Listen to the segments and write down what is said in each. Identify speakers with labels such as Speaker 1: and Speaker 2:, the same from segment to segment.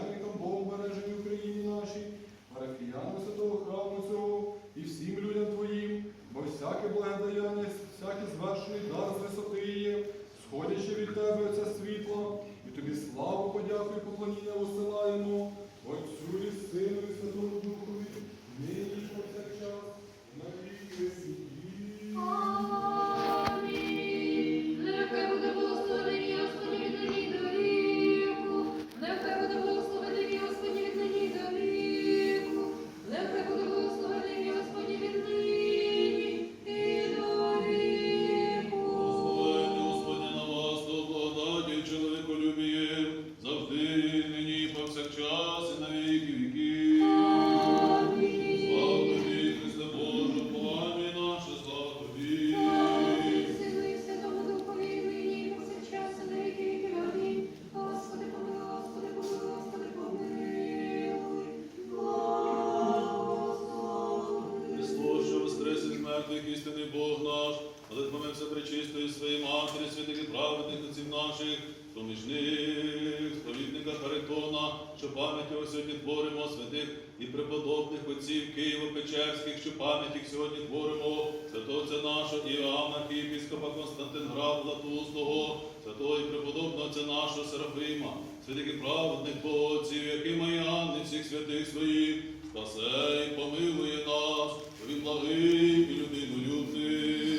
Speaker 1: economico святих і преподобних отців Києво-Печерських, що пам'ять їх сьогодні творимо, святого це нашого Іоанна, Київського Константинграда Латуслого, святого і преподобного це нашого Серафима, святих і праведних Богоців, які має Анни всіх святих своїх, спасе і помилує нас, він благий і людину любний.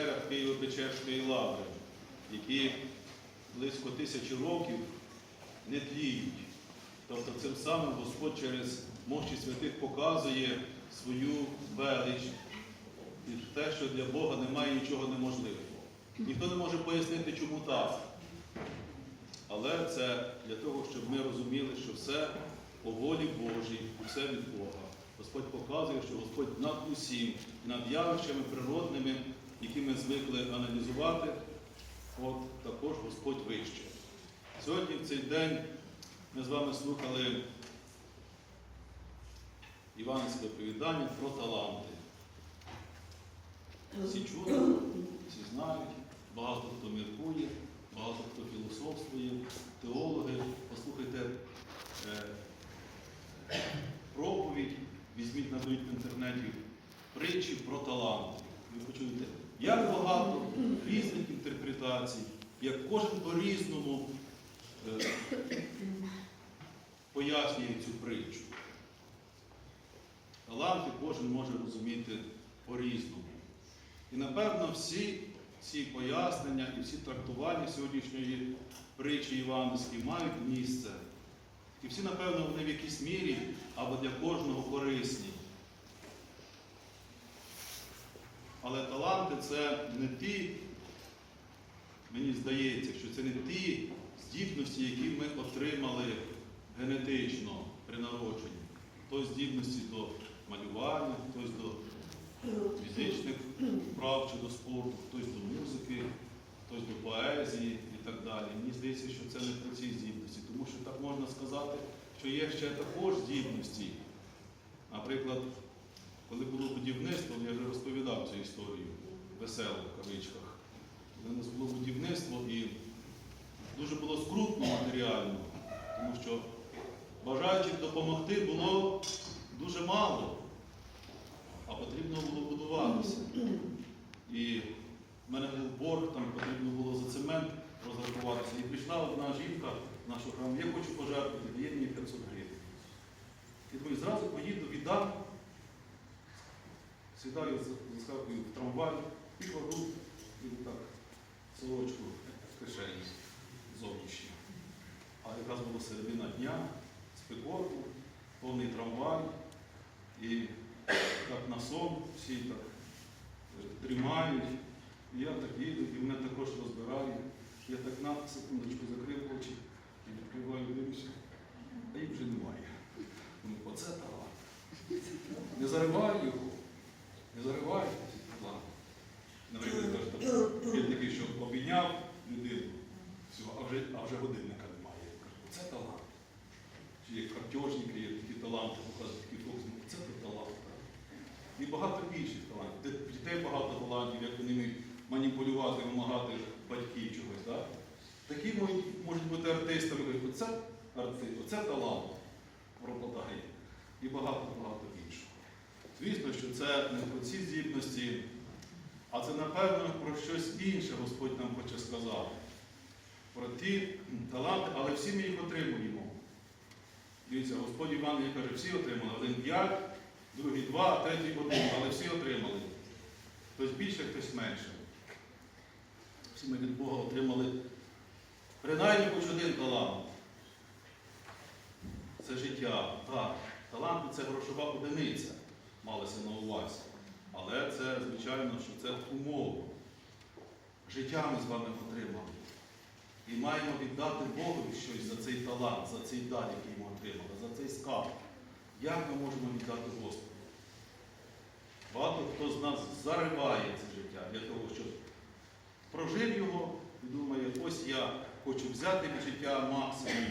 Speaker 1: печерах Києво-Печерської лаври, які близько тисячі років не тліють. Тобто цим самим Господь через мощі святих показує свою велич і те, що для Бога немає нічого неможливого. Ніхто не може пояснити, чому так. Але це для того, щоб ми розуміли, що все по волі Божій, усе від Бога. Господь показує, що Господь над усім, над явищами природними які ми звикли аналізувати, от також Господь вище. Сьогодні, в цей день, ми з вами слухали Іванське оповідання про таланти. Всі чули, всі знають, багато хто міркує, багато хто філософствує, теологи. Послухайте е, проповідь, візьміть, навіть в інтернеті притчі про таланти. Ви почуєте як багато різних інтерпретацій, як кожен по-різному е, пояснює цю притчу. Таланти кожен може розуміти по-різному. І напевно всі ці пояснення і всі трактування сьогоднішньої притчі Івановської мають місце. І всі, напевно, вони в якійсь мірі або для кожного корисні. Але таланти це не ті, мені здається, що це не ті здібності, які ми отримали генетично при народженні. Хтось здібності до малювання, хтось до фізичних вправ чи до спорту, хтось до музики, хтось до поезії і так далі. Мені здається, що це не про ці здібності, тому що так можна сказати, що є ще також здібності. Наприклад, коли було будівництво, я вже розповідав цю історію весело в кавичках. Коли у нас було будівництво і дуже було скрутно матеріально, тому що бажаючих допомогти було дуже мало, а потрібно було будуватися. І в мене був борг, там потрібно було за цемент розрахуватися. І прийшла одна жінка в нашу храму, я хочу пожертвувати, дає мені 500 гривень. І думаю, зразу поїду, віддам, сідаю, за- заскакую в трамвай і кладу і так сорочку в кишені зовнішню. А якраз була середина дня, спекотно, повний трамвай, і так на сон всі так е, дрімають. І я так їду, і мене також розбирає. Я так на секундочку закрив очі і відкриваю дивлюся, а їх вже немає. Думаю, оце талант. Не заривай його, не заривай цей талант. Наприклад, є такий, що обійняв людину, а вже, а вже годинника немає. Я Оце талант. Чи є картежники, є такі таланти, показують такі фокуси, ну, це то талант. І багато інших талантів. Дітей багато талантів, як вони вміють маніпулювати, вимагати батьків чогось. Так? Такі можуть, можуть бути артистами, кажуть, оце артист, оце талант пропадає. І іншого. Звісно, що це не про ці здібності, а це, напевно, про щось інше Господь нам хоче сказати. Про ті таланти, але всі ми їх отримуємо. Дивіться, Господь Іван каже, всі отримали. Один п'ять, другий два, третій один, але всі отримали. Хтось більше, хтось менше. Всі ми від Бога отримали принаймні хоч один талант. Це життя. Так, таланти це грошова одиниця, малося на увазі. Але це, звичайно, що це умова. Життя ми з вами отримали. І маємо віддати Богові щось за цей талант, за цей дар, який ми отримали, за цей скарб. Як ми можемо віддати Господу? Багато хто з нас зариває це життя для того, щоб прожив його і думає, ось я хочу взяти життя максимум,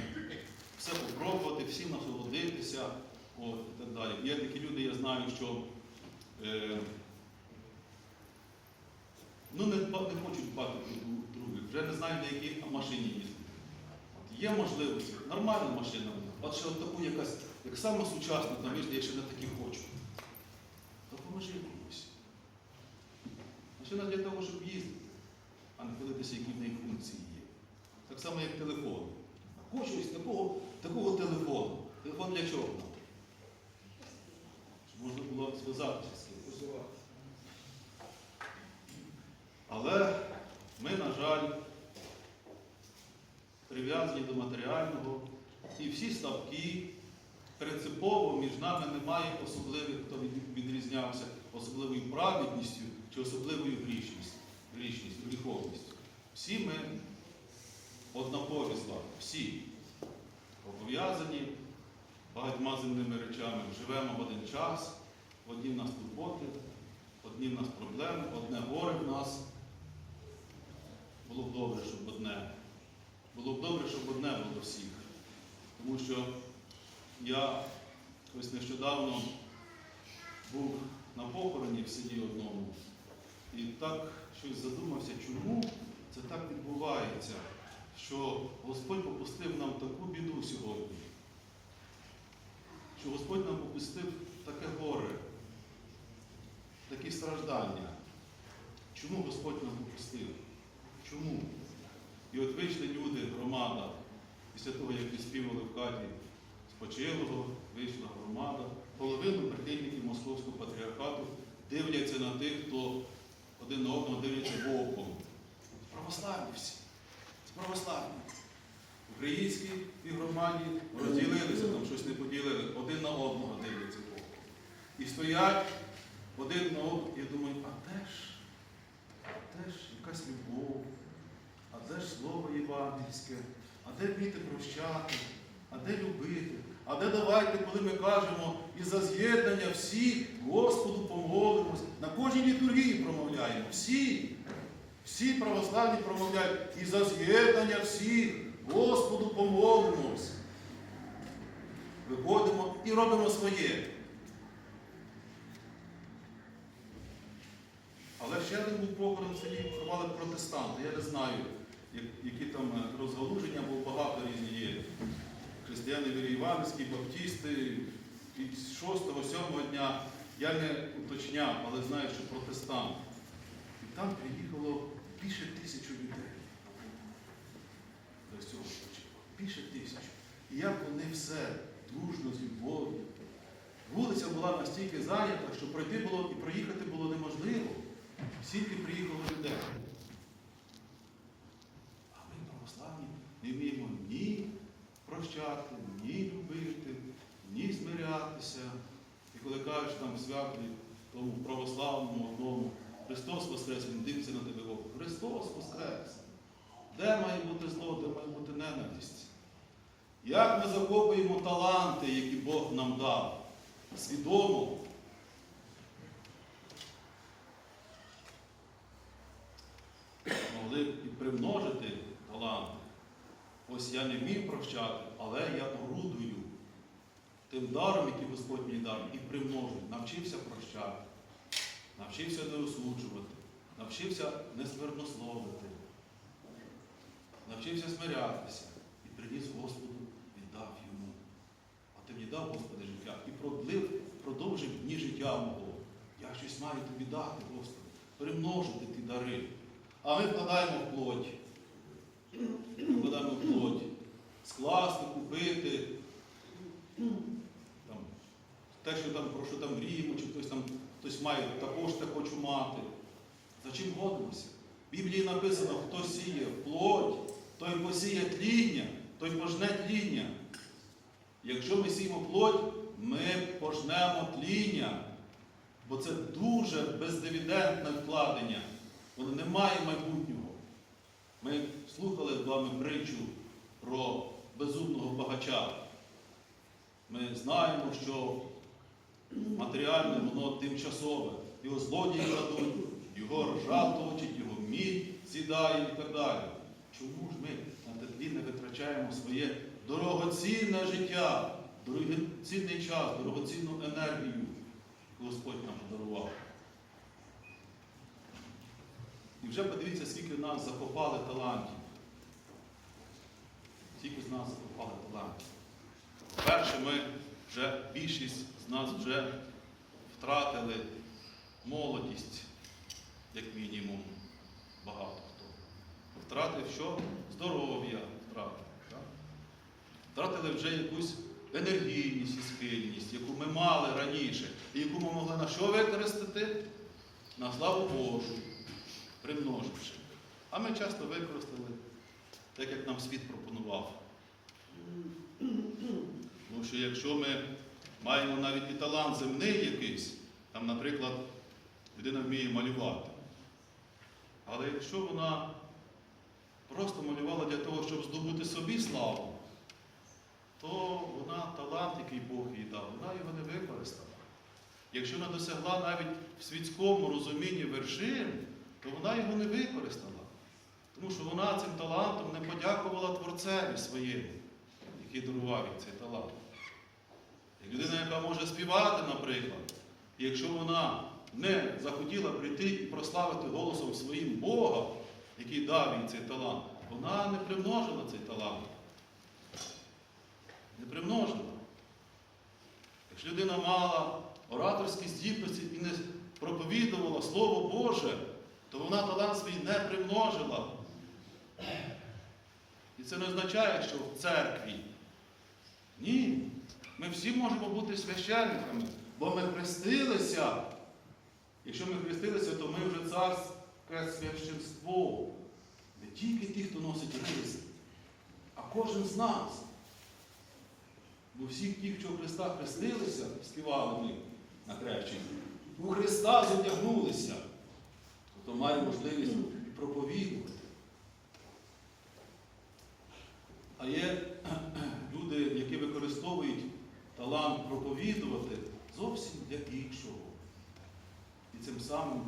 Speaker 1: все попробувати, всім насолодитися от, і так далі. Є такі люди, я знаю, що е, ну, не, не хочуть дбати про дру- других, вже не знають, на якій машині їздити. Є можливості, нормальна машина, от ще от таку якась, як саме сучасну, там, «Віж, я ще не такі хочу. Допоможи комусь. Машина для того, щоб їздити, а не дивитися, які в неї функції є. Так само, як телефон. Хочу ось такого, такого телефону. Телефон для чого було зв'язатися з кимось. Але ми, на жаль, прив'язані до матеріального, і всі ставки принципово між нами немає особливих, хто відрізнявся особливою праведністю чи особливою грішністю, грішністю, гріховністю. Всі ми однакові слави, всі обов'язані багатьма земними речами. Живемо в один час, одні в нас турботи, одні в нас проблеми, одне горе в нас. Було б добре, щоб одне. Було б добре, щоб одне було всіх. Тому що я ось нещодавно був на похороні в селі одному і так щось задумався, чому це так відбувається, що Господь попустив нам таку біду сьогодні, що Господь нам попустив таке горе, такі страждання. Чому Господь нам попустив? Чому? І от вийшли люди, громада, після того, як відспівали в хаті спочилого, вийшла громада, половину прихильників Московського патріархату дивляться на тих, хто один на одного дивляться боком. Православні всі. Православні. Українські і громаді розділилися, там щось не поділили, один на одного дивляться боком. І стоять один на одного, і думають, а де ж? А де ж якась любов? А де ж слово євангельське? А де вміти прощати? А де любити? А де давайте, коли ми кажемо і за з'єднання всіх Господу помолимось, на кожній літургії промовляємо. Всі, всі православні промовляють і за з'єднання всіх Господу помолимось. Виходимо і робимо своє. Але ще один був похорон в селі ховали протестанти. Я не знаю, які там е, розгалуження, бо багато різні є. Християни вірі Іванські, баптісти. З 6-7 дня я не уточняв, але знаю, що протестант. І там приїхало більше тисячі людей. До цього. Більше тисячі. І як вони все дружно з любов'ю. Вулиця була настільки зайнята, що пройти було і проїхати було неможливо. Скільки приїхало людей. А ми, православні, не вміємо ні прощати, ні любити, ні смирятися. І коли кажеш там святі, тому православному одному, Христос Воскрес, Він дивиться на тебе око. Христос Воскрес! Де має бути зло, де має бути ненависть? Як ми закопуємо таланти, які Бог нам дав? Свідомо. Могли б і примножити таланти. Ось я не вмів прощати, але я орудую тим даром, який Господь мені дав, і примножую. Навчився прощати, навчився не осуджувати, навчився не сквернословити, навчився смирятися і приніс Господу, віддав йому. А ти мені дав, Господи, життя і продлив, продовжив дні життя мого. Я щось маю тобі дати, Господи, примножити ті дари. А ми вкладаємо в плоть. Вкладаємо в плоть. Скласти, купити. Там, те, що там, про що там мріємо, чи хтось там хтось має, також те хочу мати. За чим годимося? В Біблії написано, хто сіє плоть, той посіє тління, той пожне тління. Якщо ми сіємо плоть, ми пожнемо тління. Бо це дуже бездивідентне вкладення. Воно не має майбутнього. Ми слухали з вами притчу про безумного багача. Ми знаємо, що матеріальне воно тимчасове. Його злодії крадуть, його ржа точить, його мідь сідає і так далі. Чому ж ми на теплі не витрачаємо своє дорогоцінне життя, дорогоцінний час, дорогоцінну енергію, яку Господь нам подарував? І вже подивіться, скільки в нас закопали талантів. Скільки з нас закопали талантів. Перше, ми вже більшість з нас вже втратили молодість, як мінімум, багато хто. Втратив що? Здоров'я втратив. Втратили вже якусь енергійність і схильність, яку ми мали раніше, і яку ми могли на що використати? На славу Божу примноживши. А ми часто використали так, як нам світ пропонував. Тому що якщо ми маємо навіть і талант земний якийсь, там, наприклад, людина вміє малювати. Але якщо вона просто малювала для того, щоб здобути собі славу, то вона талант, який Бог їй дав, вона його не використала. Якщо вона досягла навіть в світському розумінні вершин, то вона його не використала. Тому що вона цим талантом не подякувала Творцеві своєму, який дарував їй цей талант. І людина, яка може співати, наприклад, І якщо вона не захотіла прийти і прославити голосом своїм Бога, який дав їй цей талант, вона не примножила цей талант. Не примножила. Якщо людина мала ораторські здібності і не проповідувала Слово Боже, то вона талант свій не примножила. І це не означає, що в церкві. Ні. Ми всі можемо бути священниками, бо ми хрестилися. Якщо ми хрестилися, то ми вже царське священство. Не тільки ті, хто носить хрест, а кожен з нас. Бо всі ті, що Христа хрестилися, співали ми на хрещенні, у Христа задягнулися, то має можливість проповідувати. А є люди, які використовують талант проповідувати зовсім для іншого. І цим самим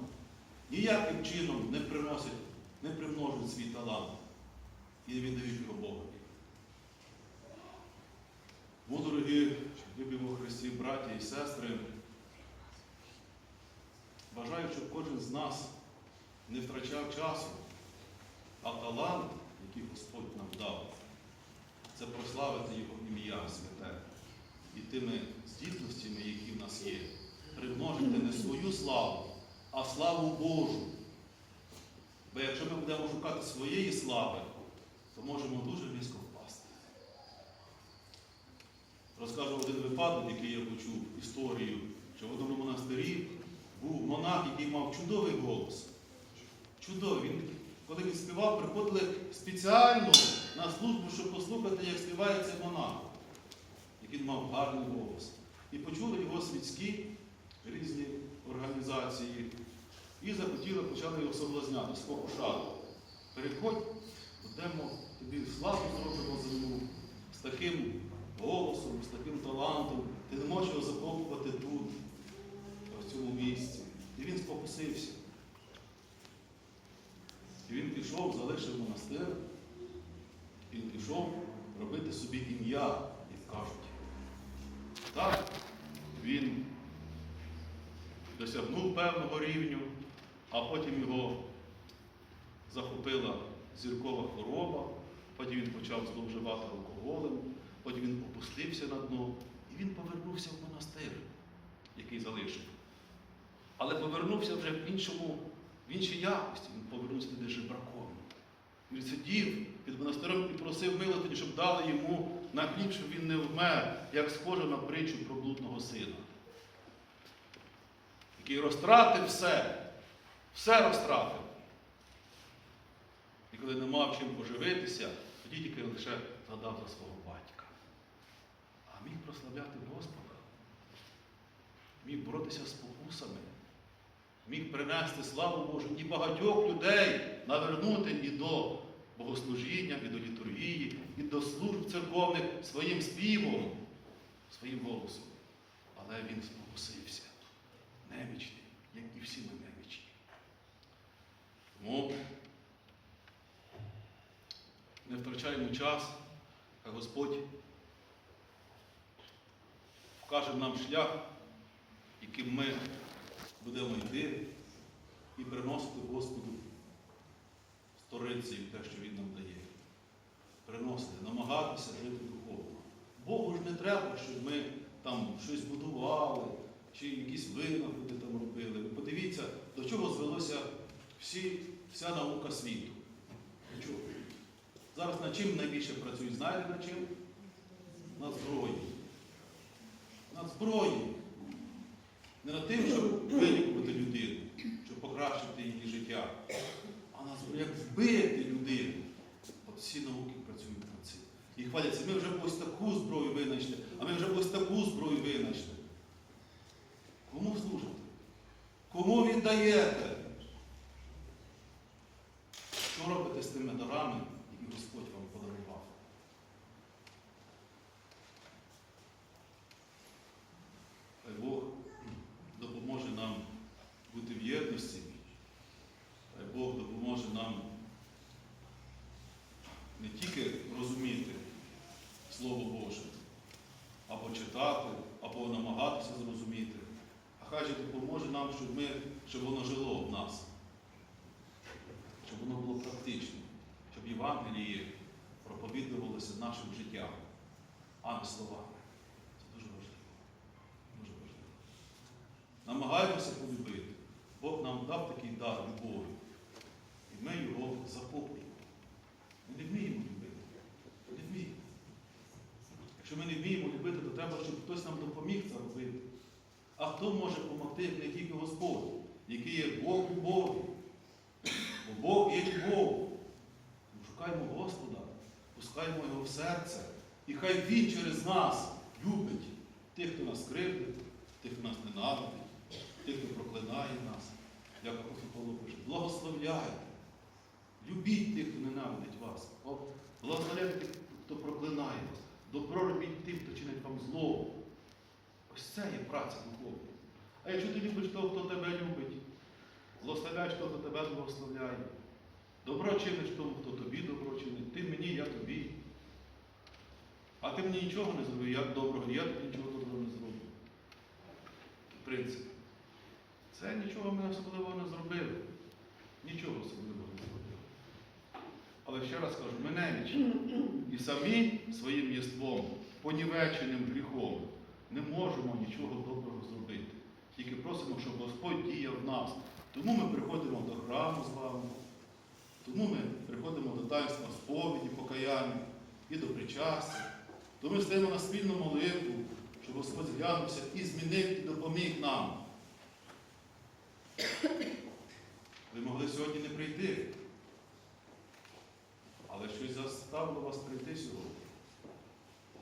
Speaker 1: ніяким чином не приносять, не примножують свій талант і не віддають його Богові. Тому, дорогі, любимо Христі, браті і сестри, бажаю, щоб кожен з нас не втрачав часу, а талант, який Господь нам дав, це прославити Його ім'я святе. І тими здібностями, які в нас є, примножити не свою славу, а славу Божу. Бо якщо ми будемо шукати своєї слави, то можемо дуже низько впасти. Розкажу один випадок, який я почув історію, що в одному монастирі був монах, який мав чудовий голос. Чудовий. Він, коли він співав, приходили спеціально на службу, щоб послухати, як співає цей монах. Як він мав гарний голос. І почули його світські різні організації. І захотіли, почали його соблазняти, спокушати. Переходь, будемо тобі славу зробимо земну з таким голосом, з таким талантом. Ти не можеш його закопувати тут, в цьому місці. І він спокусився. Пішов, залишив монастир, він пішов робити собі ім'я, як кажуть. Так, він досягнув певного рівню, а потім його захопила зіркова хвороба, потім він почав зловживати алкоголем, потім він опустився на дно, і він повернувся в монастир, який залишив. Але повернувся вже в іншому, в іншій якості, він повернувся туди жебраком. Він сидів під монастирем і просив милостині, щоб дали йому на хліб, щоб він не вмер, як схоже на притчу про блудного сина, який розтратив все, все розтратив. І коли не мав чим поживитися, тоді тільки лише згадав за свого батька. А міг прославляти Господа, міг боротися з покусами, міг принести славу Божу і багатьох людей навернути і до богослужіння, і до літургії, і до служб церковних своїм співом, своїм голосом. Але він спокусився. Немічний, як і всі ми немічні. Тому не втрачаємо час, а Господь вкаже нам шлях, яким ми будемо йти і приносити Господу сторицею те, що Він нам дає. Приносити, намагатися жити духовно. Богу ж не треба, щоб ми там щось будували, чи якісь винаходи там робили. Подивіться, до чого звелося всі, вся наука світу. До чого? Зараз над чим найбільше працюють? Знаєте над чим? Над зброєю. Над зброєю. Не над тим, щоб вилікувати людину, щоб покращити її життя, а зброєю, як вбити людину. От всі науки працюють над цим. І хваляться, ми вже ось таку зброю винайшли, а ми вже ось таку зброю винайшли. Кому служите? Кому віддаєте? Що робите з тими дарами, які Господь вам подарував? Хай Бог допоможе нам бути в єдності. Хай Бог допоможе нам не тільки розуміти Слово або намагатися зрозуміти, а хай же допоможе нам, щоб, ми, щоб воно жило в нас, щоб воно було практичним, щоб Євангелії проповідувалося нашим життям, а не словами. Це дуже важливо. Дуже важливо. Намагаємося полюбити. Бог нам дав такий дар любові. І ми його захоплюємо. Ми не вміємо любити. Не вміємо. Якщо ми не вміємо любити, треба, щоб хтось нам допоміг це робити. А хто може допомогти, як не тільки Господь, який є Бог любові? Бо Бог є любов. Шукаємо Господа, пускаємо Його в серце. І хай Він через нас любить тих, хто нас кривдить, тих, хто нас ненавидить, тих, хто проклинає нас. Як апостол Павло пише, благословляйте. Любіть тих, хто ненавидить вас. Благословляйте тих, хто проклинає вас. Добро робіть тим, хто чинить вам зло. Ось це є праця духовна. А якщо ти любиш того, хто тебе любить, благословляєш того, хто тебе благословляє. Добро чиниш тому, хто тобі добро чинить. Ти мені, я тобі. А ти мені нічого не зробив, як доброго, я тобі нічого доброго не зроблю. Принцип. Це нічого ми особливого не зробили. Нічого особливого. Але ще раз кажу, ми немічні. І самі своїм єством, понівеченим гріхом, не можемо нічого доброго зробити. Тільки просимо, щоб Господь діяв в нас. Тому ми приходимо до храму з вами. Тому ми приходимо до таїнства сповіді, покаяння і до причастя. Тому ми стоїмо на спільну молитву, щоб Господь зглянувся і змінив, і допоміг нам. Ви могли сьогодні не прийти, але щось заставило вас прийти сьогодні.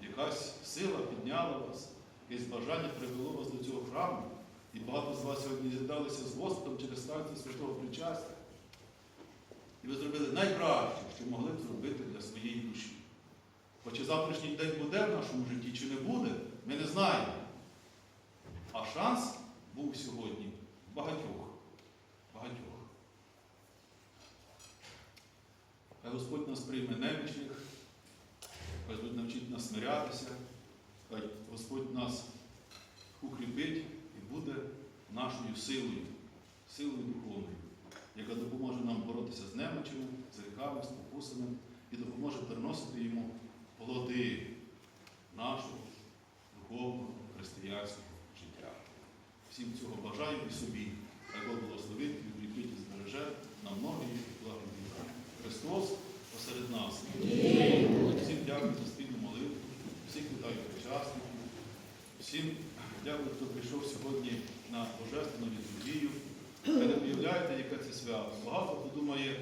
Speaker 1: Якась сила підняла вас, якесь бажання привело вас до цього храму. І багато з вас сьогодні з'єдналися з Господом через станцію святого причастя. І ви зробили найкраще, що могли б зробити для своєї душі. Хоча завтрашній день буде в нашому житті чи не буде, ми не знаємо. А шанс був сьогодні багатьох. Багатьох. Хай Господь нас прийме немічних, хай Господь навчить нас смирятися, хай Господь нас укріпить і буде нашою силою, силою духовною, яка допоможе нам боротися з немочами, з гріхами, з покусами і допоможе переносити йому плоди нашого духовного християнського життя. Всім цього бажаю і собі. Хай Бог благословить, укріпить і збереже на многі віка. Христос посеред нас. Всім дякую за спільну молитву, всіх вітаю причасників, всім дякую, хто прийшов сьогодні на Божественну літургію. Ви не уявляєте, яке це свято. Багато хто думає,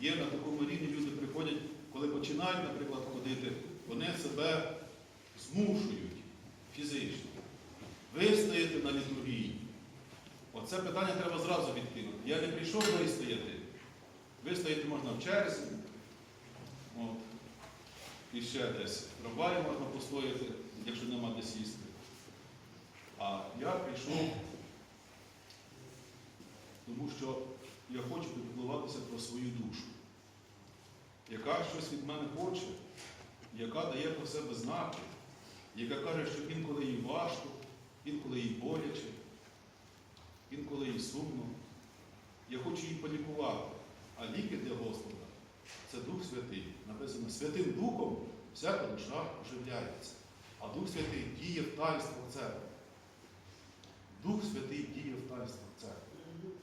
Speaker 1: є на такому рівні люди приходять, коли починають, наприклад, ходити, вони себе змушують фізично. Вистояти на літургії. Оце питання треба зразу відкинути. Я не прийшов вистояти. Вистояти можна в черзі. От. І ще десь. Трамваї можна постояти, якщо нема де сісти. А я прийшов, тому що я хочу піклуватися про свою душу, яка щось від мене хоче, яка дає про себе знаки, яка каже, що інколи їй важко, інколи їй боляче, інколи їй сумно. Я хочу її полікувати. А ліки для Господа це Дух Святий. Написано, Святим Духом всяка душа оживляється. А Дух Святий діє в таїнствах церкви. Дух Святий діє в таїнствах церкви.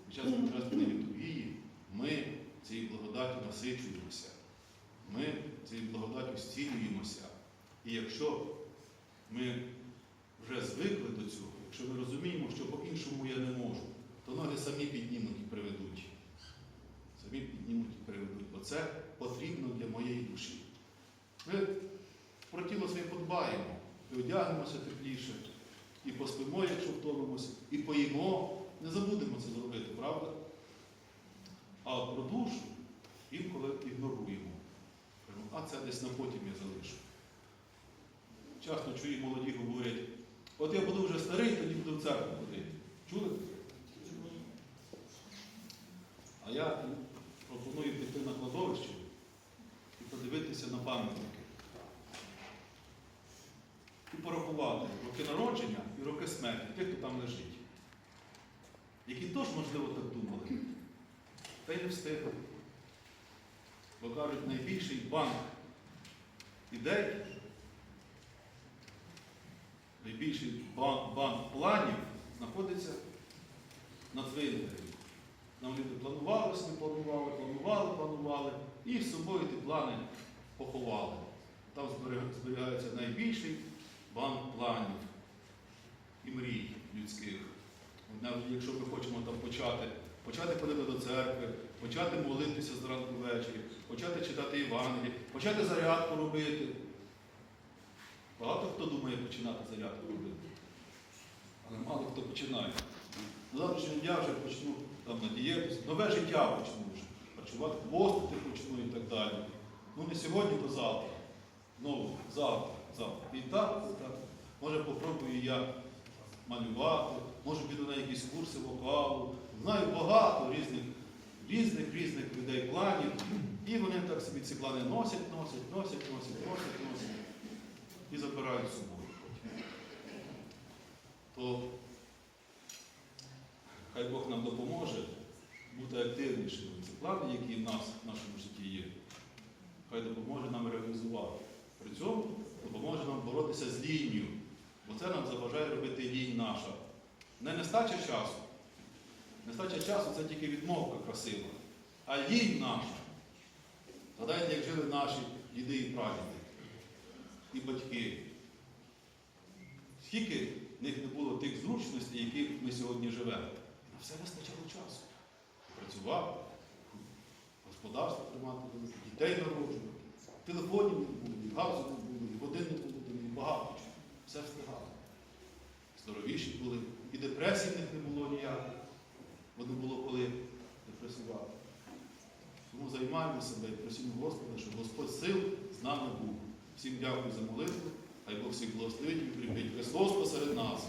Speaker 1: Під час Божественної літургії ми цією благодаттю насичуємося. Ми цією благодаттю зцілюємося. І якщо ми вже звикли до цього, якщо ми розуміємо, що по-іншому я не можу, то ноги самі піднімуть і приведуть. Самі піднімуть і приведуть. Бо це потрібно для моєї душі. Ми про тіло своє подбаємо, і одягнемося тепліше, і поспимо, якщо втомимося, і поїмо. Не забудемо це зробити, правда? А про душу інколи ігноруємо. А це десь на потім я залишу. Часто чую, молоді говорять, от я буду вже старий, тоді буду в церкву ходити. Чули? А я пропоную піти на кладовище і подивитися на пам'ятники. Смерті, тих, хто там лежить. які теж, можливо, так думали, та й не встигли. Бо кажуть, найбільший банк ідей, найбільший банк, банк планів знаходиться на цвинтарі. Нам люди планували, собі планували, планували, планували, і з собою ті плани поховали. Там зберігається найбільший банк планів і мрій людських. От Навіть якщо ми хочемо там почати, почати ходити до церкви, почати молитися зранку ввечері, почати читати Євангеліє, почати зарядку робити. Багато хто думає починати зарядку робити. Але мало хто починає. На завтрашнього дня вже почну там, на дієту, нове життя почну вже. Харчувати, постити почну і так далі. Ну не сьогодні, то завтра. Ну, завтра, завтра. І так, і так. Може попробую я малювати, може піду на якісь курси вокалу. Знаю багато різних, різних, різних людей планів. І вони так собі ці плани носять, носять, носять, носять, носять, носять. І забирають з собою. То хай Бог нам допоможе бути активнішими. Ці плани, які в нас в нашому житті є, хай допоможе нам реалізувати. При цьому допоможе нам боротися з лінію, бо це нам заважає робити лінь наша. Не нестача часу. Нестача часу це тільки відмовка красива. А лінь наша. Згадайте, як жили наші діди і прадіди, і батьки. Скільки в них не було тих зручностей, яких ми сьогодні живемо. На все вистачало часу. Працювати, господарство тримати, дітей народжувати. Телефонів не було, газу не було, води не було, багато чого. Все встигало. Здоровіші були. І депресії в них не було ніяких. Воно було коли депресувати. Тому займаємо себе і просимо Господа, щоб Господь сил з нами був. Всім дякую за молитву. Хай Бог всіх благословить і припить. Христос посеред нас.